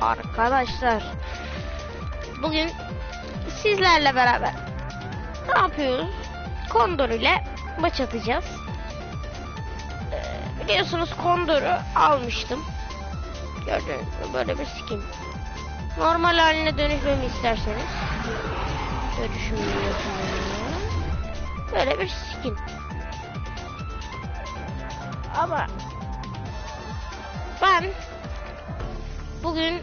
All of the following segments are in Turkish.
Arkadaşlar, arkadaşlar. Bugün sizlerle beraber ne yapıyoruz? Kondor ile maç atacağız. Ee, biliyorsunuz Kondor'u almıştım. Gördüğünüz gibi böyle bir skin. Normal haline dönüşmemi isterseniz. Dönüşmüyorsunuz. Böyle bir skin. Ama ben bugün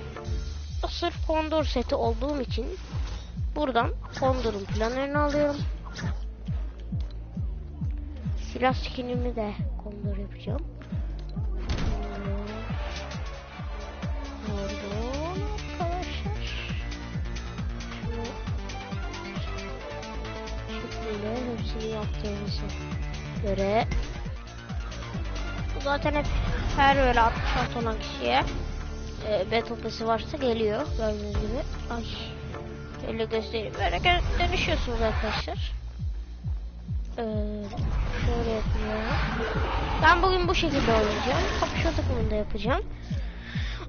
sırf Kondor seti olduğum için buradan Kondor'un planlarını alıyorum. Silah skinimi de Kondor yapacağım. Şekliyle hepsini yaptığımızı göre bu zaten hep her böyle 60 alt olan kişiye e, Battle Pass'i varsa geliyor gördüğünüz gibi. Ay. Öyle göstereyim. Böyle dönüşüyorsunuz arkadaşlar. Ee, şöyle yapıyor. Ben bugün bu şekilde oynayacağım. Kapışma takımında yapacağım.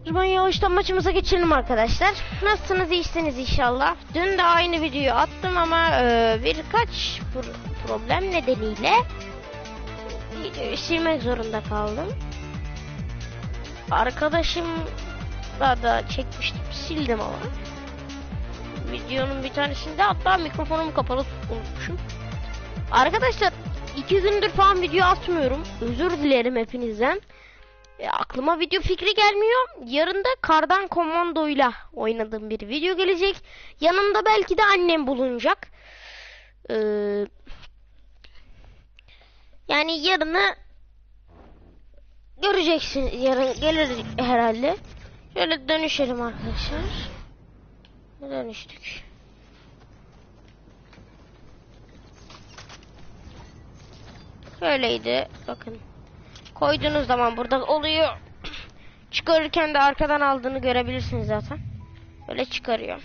O zaman yavaştan maçımıza geçelim arkadaşlar. Nasılsınız iyisiniz inşallah. Dün de aynı videoyu attım ama e, birkaç pr- problem nedeniyle videoyu silmek zorunda kaldım. Arkadaşımla da çekmiştim sildim ama. Videonun bir tanesinde hatta mikrofonumu kapalı unutmuşum. Arkadaşlar iki gündür falan video atmıyorum. Özür dilerim hepinizden. E, aklıma video fikri gelmiyor. Yarın da kardan komandoyla oynadığım bir video gelecek. Yanımda belki de annem bulunacak. Ee, yani yarını göreceksin. Yarın gelir herhalde. Şöyle dönüşelim arkadaşlar. Dönüştük. Böyleydi. Bakın. Koyduğunuz zaman burada oluyor. Çıkarırken de arkadan aldığını görebilirsiniz zaten. Böyle çıkarıyor.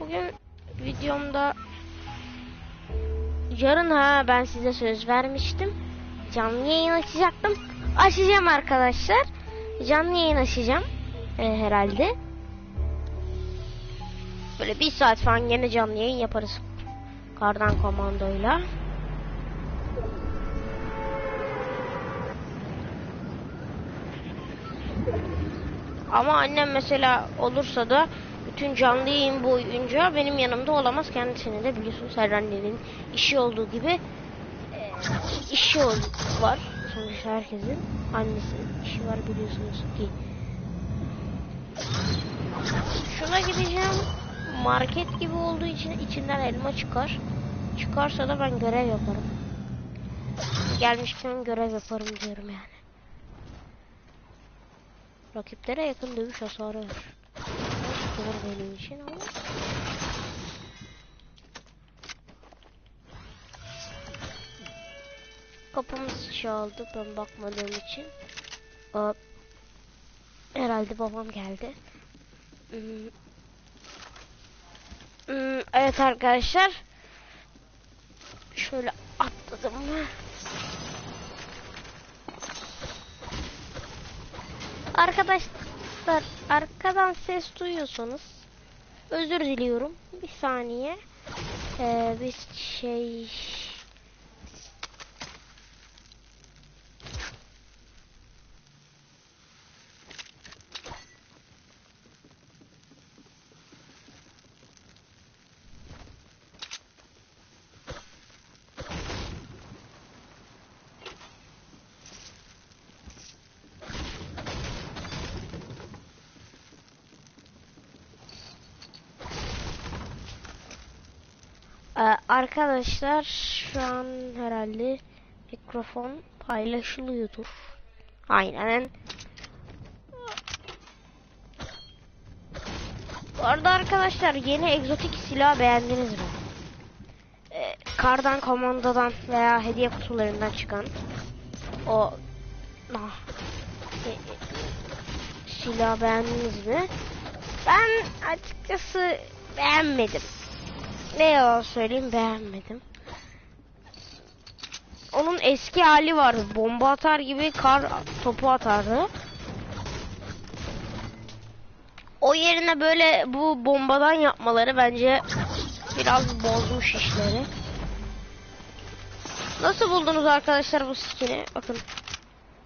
Bugün videomda yarın ha ben size söz vermiştim. Canlı yayın açacaktım. Açacağım arkadaşlar. Canlı yayın açacağım. e, herhalde. Böyle bir saat falan yine canlı yayın yaparız. Kardan komandoyla. Ama annem mesela olursa da bütün canlı yayın boyunca benim yanımda olamaz. Kendisini de biliyorsunuz her annenin işi olduğu gibi e, işi var. Sonuçta herkesin annesinin işi var biliyorsunuz ki. Şuna gideceğim. Market gibi olduğu için içinden elma çıkar. Çıkarsa da ben görev yaparım. Gelmişken görev yaparım diyorum yani. Rakiplere yakın dövüş hasarı var. Zor benim için ama. Kapımız çaldı ben bakmadığım için. Aa, herhalde babam geldi. Hmm. Hmm, evet arkadaşlar. Şöyle atladım mı? Arkadaşlar arkadan ses duyuyorsanız özür diliyorum. Bir saniye. Ee, bir şey Ee, arkadaşlar şu an herhalde mikrofon paylaşılıyordur. Aynen. Bu arada arkadaşlar yeni egzotik silah beğendiniz mi? Ee, kardan komandodan veya hediye kutularından çıkan o ah, e, e, silah beğendiniz mi? Ben açıkçası beğenmedim. Ne yalan söyleyeyim beğenmedim. onun eski hali vardı. Bomba atar gibi kar topu atardı. O yerine böyle bu bombadan yapmaları bence biraz bozmuş işleri. Nasıl buldunuz arkadaşlar bu skin'i? Bakın.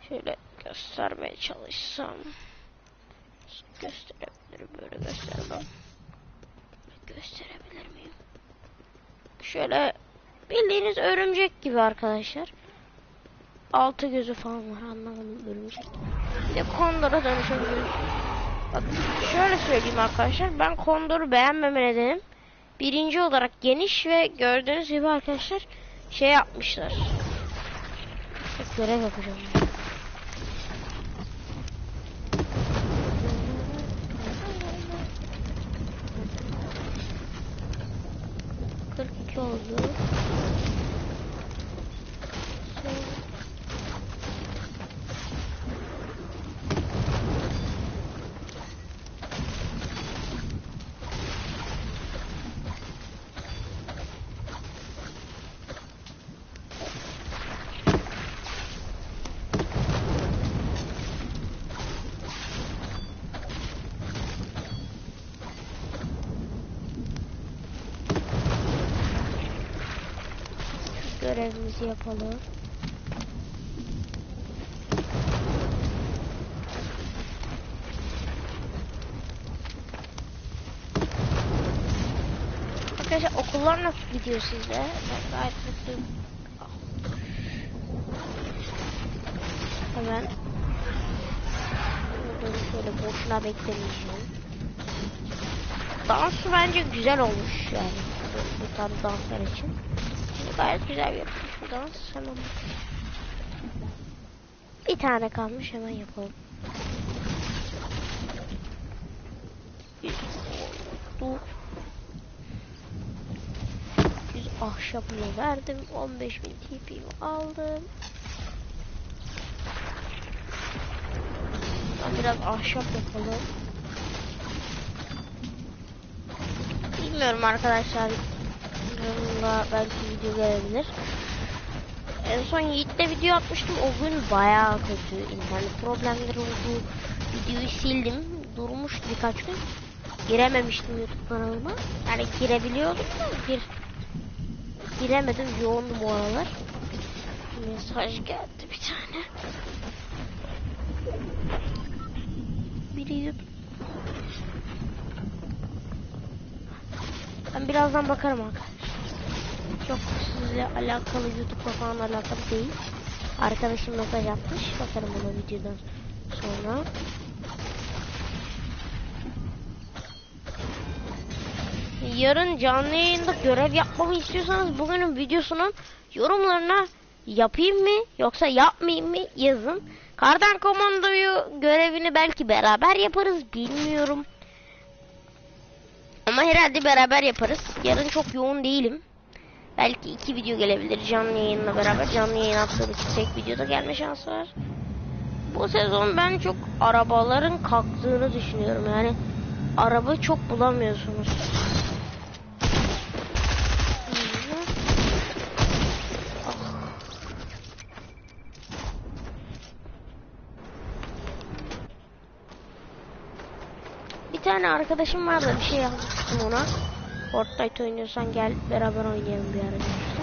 Şöyle göstermeye çalışsam. Gösterebilirim böyle göstermem. Gösterebilir miyim? Şöyle bildiğiniz örümcek gibi arkadaşlar. Altı gözü falan var anlamadım örümcek. Bir de kondora dönüşebiliyoruz. Bak şöyle söyleyeyim arkadaşlar ben kondoru beğenmeme nedenim. Birinci olarak geniş ve gördüğünüz gibi arkadaşlar şey yapmışlar. Görev yapacağım. ben. Kırk iki oldu. Görevimizi yapalım. Arkadaşlar okullar nasıl gidiyor sizde? Ben gayet mutluyum. Hemen Burada şöyle boşuna beklemeyeceğim. Dans bence güzel olmuş yani. Bu, tarz danslar için. Gayet güzel yapmış bu dans. Hemen bir tane kalmış hemen yapalım. Bu Yüz ahşabını verdim. 15 bin TP'mi aldım. Ben biraz ahşap yapalım. Bilmiyorum arkadaşlar. Yanımda belki video gelebilir. En son Yiğit'le video atmıştım. O gün bayağı kötü internet problemleri oldu. Videoyu sildim. Durmuştu birkaç gün. Girememiştim YouTube kanalıma. Yani girebiliyordum da gir giremedim. Yoğundum bu aralar. Mesaj geldi bir tane. Biri Ben birazdan bakarım arkadaşlar. Çok sizle alakalı YouTube'la falan alakalı değil. Arkadaşım mesaj atmış. Bakarım ona videodan sonra. Yarın canlı yayında görev yapmamı istiyorsanız bugünün videosunun yorumlarına yapayım mı yoksa yapmayayım mı yazın. Kardan komandoyu görevini belki beraber yaparız bilmiyorum. Ama herhalde beraber yaparız. Yarın çok yoğun değilim. Belki iki video gelebilir canlı yayınla beraber. Canlı yayın için tek videoda gelme şansı var. Bu sezon ben çok arabaların kalktığını düşünüyorum. Yani araba çok bulamıyorsunuz. Bir tane arkadaşım vardı bir şey yazmıştım ona. Fortnite oynuyorsan gel beraber oynayalım bir ara demişti.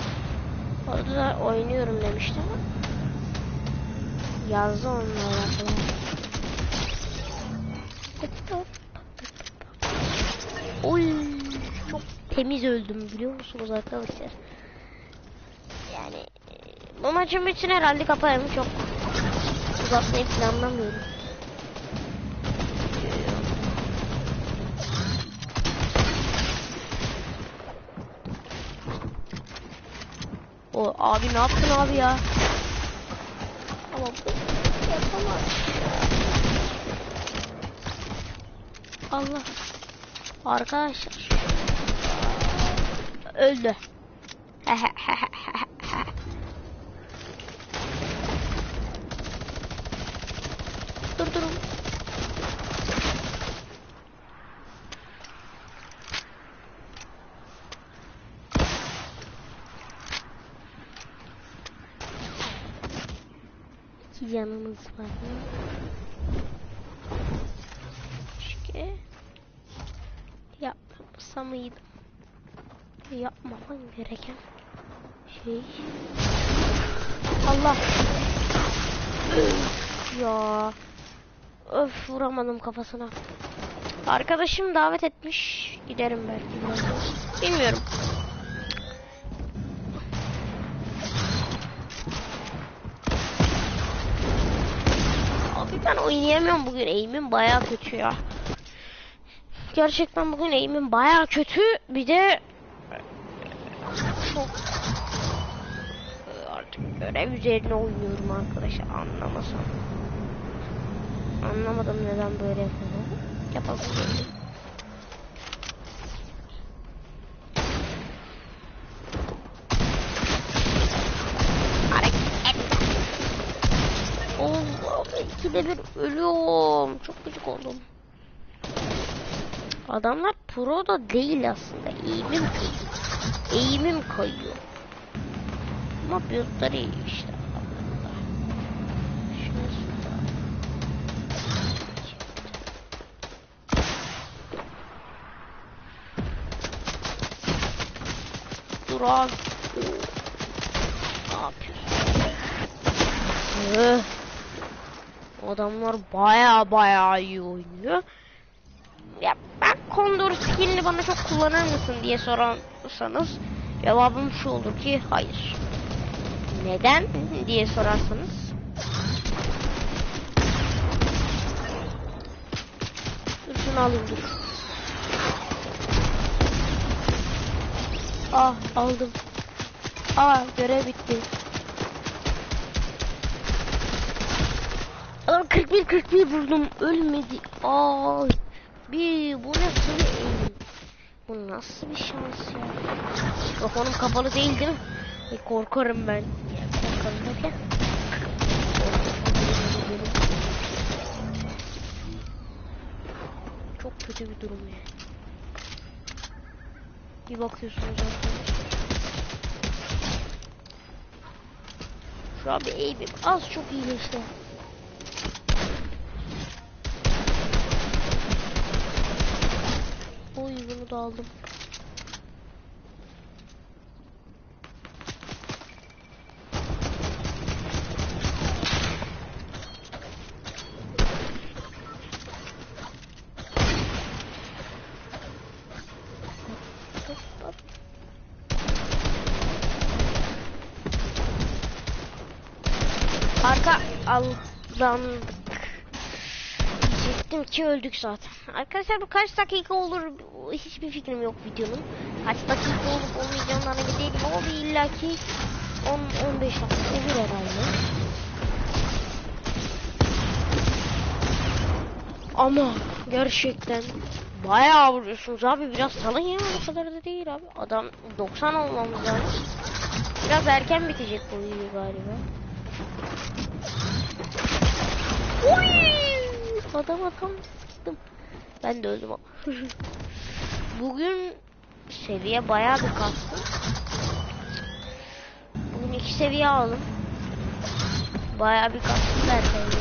Orada da oynuyorum demişti ama yazdı onunla alakalı. Oy çok temiz öldüm biliyor musunuz arkadaşlar? Yani e, bu maçın için herhalde kapayımı çok uzatmayı planlamıyorum. O abi ne yaptın abi ya? Ama bu yapamaz. Allah. Arkadaşlar. Öldü. dur durun. Canımız var. Keşke yapmasam mıydım? Yapmamam gereken şey. Allah. Ya. Öf vuramadım kafasına. Arkadaşım davet etmiş. Giderim belki. Bilmiyorum. Abi ben oynayamıyorum bugün. Eğimim baya kötü ya. Gerçekten bugün eğimim baya kötü. Bir de çok artık görev üzerine oynuyorum arkadaşlar. Anlamasam. Anlamadım neden böyle yapıyorum. Yapalım. İkide bir ölüyorum. Çok gıcık oldum. Adamlar pro da değil aslında. Eğimim kayıyor. Eğimim kayıyor. Ama build'ları iyi işte. Dur abi. Ne yapıyorsun? Adamlar baya baya iyi oynuyor. Ya ben Condor skillini bana çok kullanır mısın diye sorarsanız cevabım şu olur ki hayır. Neden diye sorarsanız Dur şunu dur. Ah aldım. Ah görev bitti. Adam 41 41 vurdum ölmedi. Ay. Bir bu nasıl bir? Bu nasıl bir şans ya? Mikrofonum kapalı değil değil mi? Ay, korkarım ben. Ya, korkarım derken. Çok kötü bir durum ya. Bir bakıyorsunuz arkadaşlar. Şu an bir az çok iyileşti. Oy bunu da aldım. Arka aldandık. Diyecektim ki öldük zaten. Arkadaşlar bu kaç dakika olur hiçbir fikrim yok videonun. Kaç dakika olup olmayacağından emin değilim ama bir illaki 10-15 dakika olur herhalde. Ama gerçekten bayağı vuruyorsunuz abi biraz salın ya o kadar da değil abi. Adam 90 olmamız lazım. Biraz erken bitecek bu video galiba. Oy! Adam adam. Ben de öldüm. Bugün seviye bayağı bir kastım. Bugün iki seviye aldım. Bayağı bir kastım derken yani.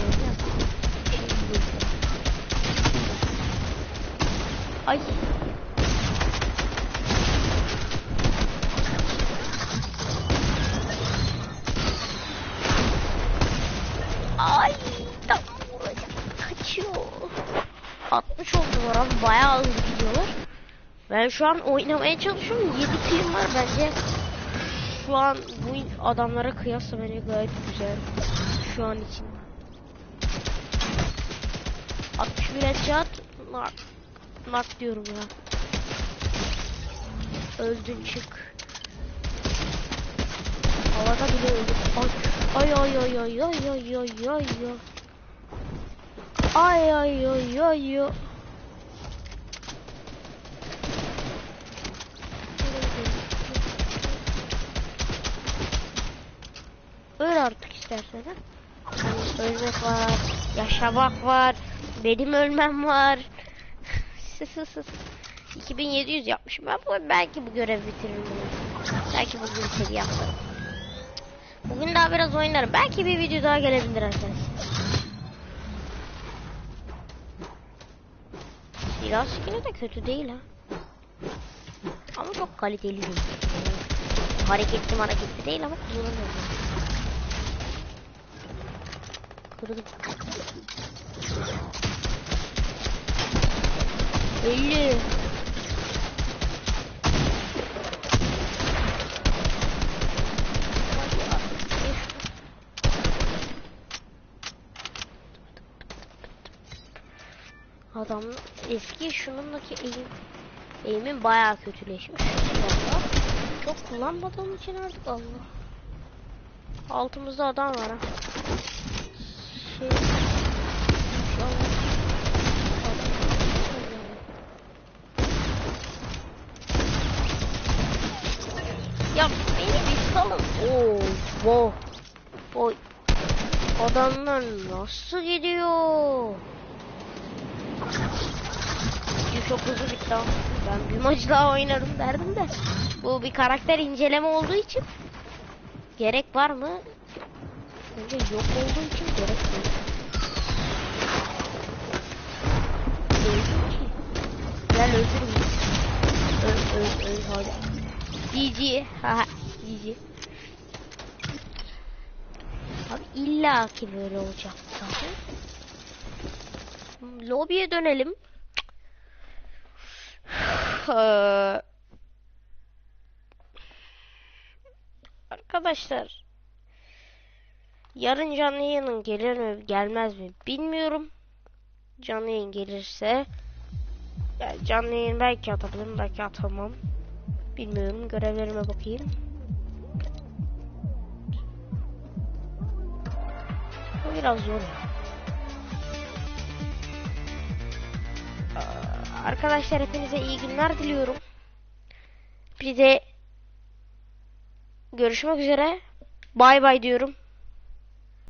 Ay. Ay. Tam vuracak. Kaçıyor. 60 oldular abi. Bayağı hızlı gidiyorlar. Ben şu an oynamaya çalışıyorum. 7 kilim var bence. Şu an bu adamlara kıyasla bence gayet güzel. Şu an için. 61 headshot. Mark. Mark diyorum ya. Öldün çık. Havada bile öldüm. Ay ay ay ay ay ay ay ay ay ay. Ay ay ay ay Öl artık istersen ha. Hani ölmek var, yaşamak var, benim ölmem var. 2700 yapmışım ben bu belki bu görev bitiririm bunu. Belki bugün seviye yaparım. Bugün daha biraz oynarım. Belki bir video daha gelebilir arkadaşlar. Silah skin'i de kötü değil ha. Ama çok kaliteli değil. Hareketli hareketli değil ama kullanıyorum. Kırdım. 50. Adam eski şunundaki eğim eğimin bayağı kötüleşmiş. Çok kullanmadığım için artık Allah. Altımızda adam var ha. Şey, inşallah. Ya beni bir salın. Oo, wow. Oy. Adamlar nasıl gidiyor? Çok hızlı bitti. Ben bir maç daha oynarım derdim de. Bu bir karakter inceleme olduğu için. Gerek var mı? Bence yok olduğu için gerek yok. Gel öldürün. Öl öl öl hadi. GG. Haha GG. Abi illa ki böyle olacak zaten. Lobiye dönelim. Eee, Arkadaşlar yarın canlı yayının gelir mi gelmez mi bilmiyorum. Canlı yayın gelirse yani canlı yayın belki atabilirim belki atamam. Bilmiyorum görevlerime bakayım. Bu biraz zor. Aa, Arkadaşlar hepinize iyi günler diliyorum. Bir de görüşmek üzere. Bay bay diyorum.